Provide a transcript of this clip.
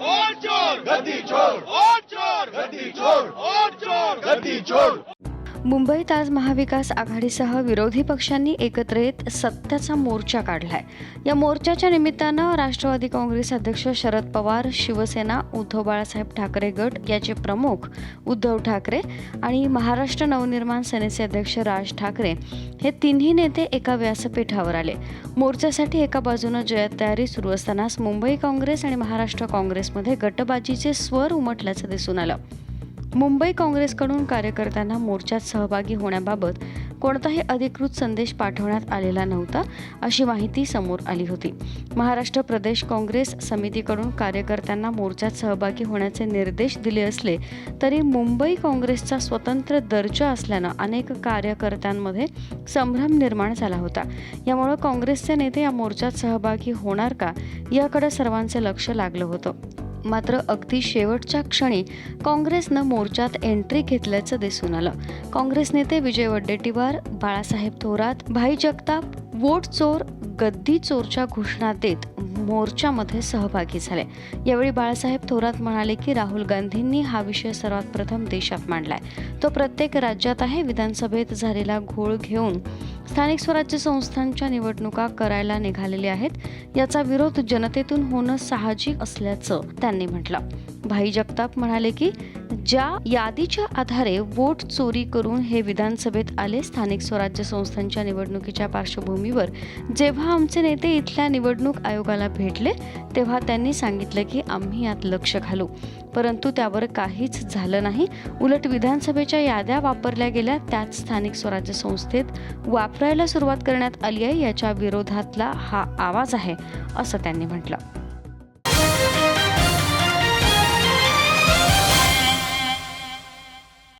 और चोर गद्दी छोड़ और चोर गद्दी छोड़ और चोर गद्दी छोड़ मुंबईत आज महाविकास आघाडीसह विरोधी पक्षांनी एकत्र येत सत्याचा मोर्चा काढलाय. या मोर्चाच्या निमित्तानं राष्ट्रवादी काँग्रेस अध्यक्ष शरद पवार शिवसेना उद्धव बाळासाहेब ठाकरे गट याचे प्रमुख उद्धव ठाकरे आणि महाराष्ट्र नवनिर्माण सेनेचे अध्यक्ष राज ठाकरे हे तिन्ही नेते एका व्यासपीठावर आले. मोर्चासाठी एका बाजूनं जयतयारी सुरू असतानाच मुंबई काँग्रेस आणि महाराष्ट्र काँग्रेसमध्ये गटबाजीचे स्वर उमटल्याचं दिसून आलं. मुंबई काँग्रेसकडून कार्यकर्त्यांना मोर्चात सहभागी होण्याबाबत कोणताही अधिकृत संदेश पाठवण्यात आलेला नव्हता अशी माहिती समोर आली होती. महाराष्ट्र प्रदेश काँग्रेस समितीकडून कार्यकर्त्यांना मोर्चात सहभागी होण्याचे निर्देश दिले असले तरी मुंबई काँग्रेसचा स्वतंत्र दर्जा असल्यानं अनेक कार्यकर्त्यांमध्ये संभ्रम निर्माण झाला होता. यामुळे काँग्रेसचे नेते या मोर्चात सहभागी होणार का याकडे सर्वांचे लक्ष लागलं होतं. मात्र अगदी शेवटच्या क्षणी काँग्रेसनं मोर्चात एंट्री घेतल्याचं दिसून आलं. काँग्रेस नेते विजय वड्डेटीवार बाळासाहेब थोरात भाई जगताप वोट चोर गद्दी चोरच्या घोषणा देत मोर्चामध्ये सहभागी झाले. यावेळी बाळासाहेब थोरात म्हणाले की राहुल गांधींनी हा विषय सर्वात प्रथम देशात मांडलाय. तो प्रत्येक राज्यात आहे. विधानसभेत झालेला घोळ घेऊन स्थानिक स्वराज्य संस्थांच्या निवडणुका करायला निघालेले आहेत. याचा विरोध जनतेतून होणं साहजिक असल्याचं त्यांनी म्हटलं. भाई जगताप म्हणाले की ज्या यादीच्या आधारे वोट चोरी करून हे विधानसभेत आले स्थानिक स्वराज्य संस्थांच्या निवडणुकीच्या पार्श्वभूमीवर जेव्हा आमचे नेते इथल्या निवडणूक आयोगाला भेटले तेव्हा त्यांनी सांगितलं की आम्ही यात लक्ष घालू. परंतु त्यावर काहीच झालं नाही. उलट विधानसभेच्या याद्या वापरल्या गेल्या त्याच स्थानिक स्वराज्य संस्थेत वापरायला सुरुवात करण्यात आली आहे याच्या विरोधातला हा आवाज आहे असं त्यांनी म्हटलं.